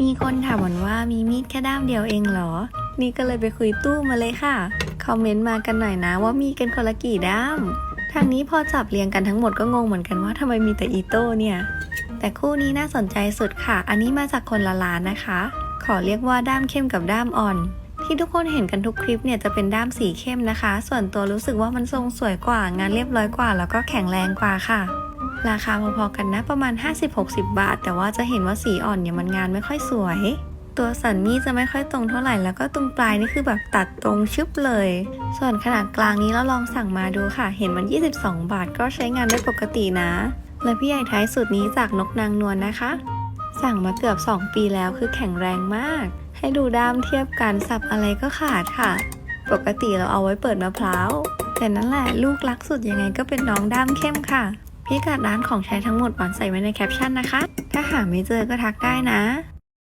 มีคนถามหนว่ามีมีดแค่ด้ามเดียวเองเหรอ นี่ก็เลยไปคุยตู้มาเลยค่ะ คอมเมนต์มากันหน่อยนะว่ามีกันคนละกี่ด้าม ทางนี้พอจับเรียงกันทั้งหมดก็งงเหมือนกันว่าทำไมมีแต่อีโต้เนี่ย แต่คู่นี้น่าสนใจสุดค่ะ อันนี้มาจากคนละล้านนะคะ ขอเรียกว่าด้ามเข้มกับด้ามอ่อน ที่ทุกคนเห็นกันทุกคลิปเนี่ยจะเป็นด้ามสีเข้มนะคะ ส่วนตัวรู้สึกว่ามันทรงสวยกว่างานเรียบร้อยกว่า แล้วก็แข็งแรงกว่าค่ะ ราคาพอๆกันนะประมาณ 50-60 บาท แต่ว่าจะเห็นว่าสีอ่อนเนี่ยมันงานไม่ค่อยสวย ตัวสันมีดจะไม่ค่อยตรงเท่าไหร่แล้วก็ตรงปลายนี่คือแบบตัดตรงชึบเลย ส่วนขนาดกลางนี้เราลองสั่งมาดูค่ะ เห็นมัน 22 บาทก็ใช้งานได้ปกตินะ และพี่ใหญ่ท้ายสุดนี้จากนกนางนวลนะคะ สั่งมาเกือบ 2 ปีแล้วคือแข็งแรงมาก ให้ดูด้ามเทียบกันสับอะไรก็ขาดค่ะ ปกติเราเอาไว้เปิดมะพร้าวแต่นั่นแหละลูกรักสุดยังไงก็เป็นน้องด้ามเข้มค่ะ พิกัดร้านของใช้ทั้งหมดหวานใส่ไว้ในแคปชั่นนะคะ ถ้าหาไม่เจอก็ทักได้นะ